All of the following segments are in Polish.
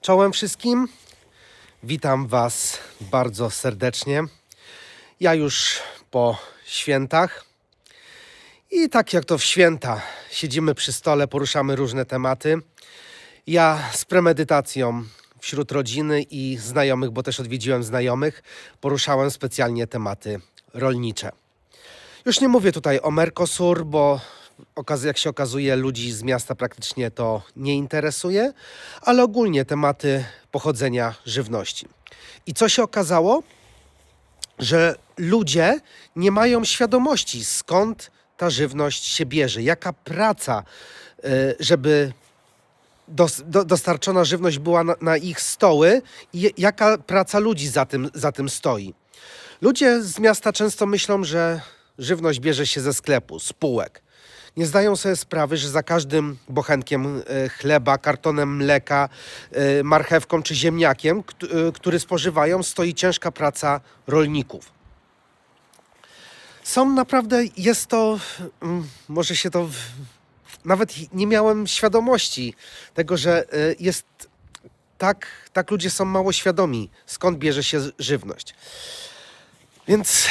Czołem wszystkim. Witam Was bardzo serdecznie. Ja już po świętach. I tak jak to w święta, siedzimy przy stole, poruszamy różne tematy. Ja z premedytacją wśród rodziny i znajomych, bo też odwiedziłem znajomych, poruszałem specjalnie tematy rolnicze. Już nie mówię tutaj o Mercosur, bo jak się okazuje, ludzi z miasta praktycznie to nie interesuje, ale ogólnie tematy pochodzenia żywności. I co się okazało? Że ludzie nie mają świadomości, skąd ta żywność się bierze, jaka praca, y, żeby dos, do, dostarczona żywność była na, ich stoły i jaka praca ludzi za tym, za tym stoi. Ludzie z miasta często myślą, że żywność bierze się ze sklepu, z półek. Nie zdają sobie sprawy, że za każdym bochenkiem e, chleba, kartonem mleka, e, marchewką czy ziemniakiem, e, który spożywają, stoi ciężka praca rolników. Są naprawdę, jest to, mm, może się to, nawet nie miałem świadomości tego, że jest tak, tak ludzie są mało świadomi, skąd bierze się żywność. Więc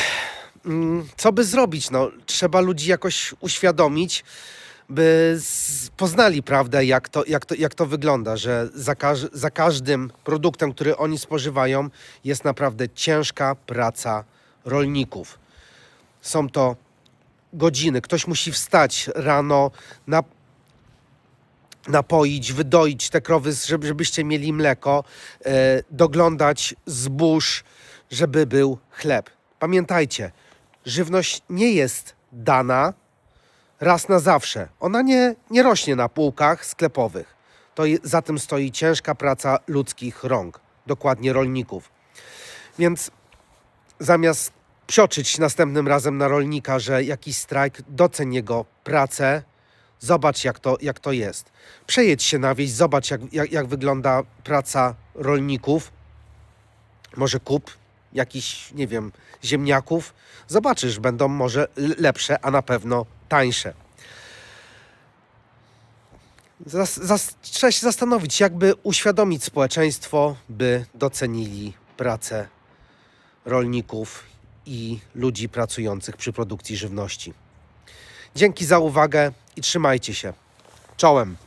co by zrobić? No, trzeba ludzi jakoś uświadomić, by poznali prawdę, jak to, jak, to, jak to wygląda, że za, każ, za każdym produktem, który oni spożywają, jest naprawdę ciężka praca rolników. Są to godziny. Ktoś musi wstać rano, na, napoić, wydoić te krowy, żeby, żebyście mieli mleko, e, doglądać zbóż, żeby był chleb. Pamiętajcie, żywność nie jest dana raz na zawsze. Ona nie, nie rośnie na półkach sklepowych. To za tym stoi ciężka praca ludzkich rąk, dokładnie rolników. Więc zamiast psioczyć następnym razem na rolnika, że jakiś strajk, doceń jego pracę, zobacz jak to, jak to jest. Przejedź się na wieś, zobacz jak, jak, jak wygląda praca rolników. Może kup jakiś, nie wiem, ziemniaków. Zobaczysz, będą może lepsze, a na pewno tańsze. Trzeba się zastanowić, jakby uświadomić społeczeństwo, by docenili pracę rolników i ludzi pracujących przy produkcji żywności. Dzięki za uwagę i trzymajcie się. Czołem.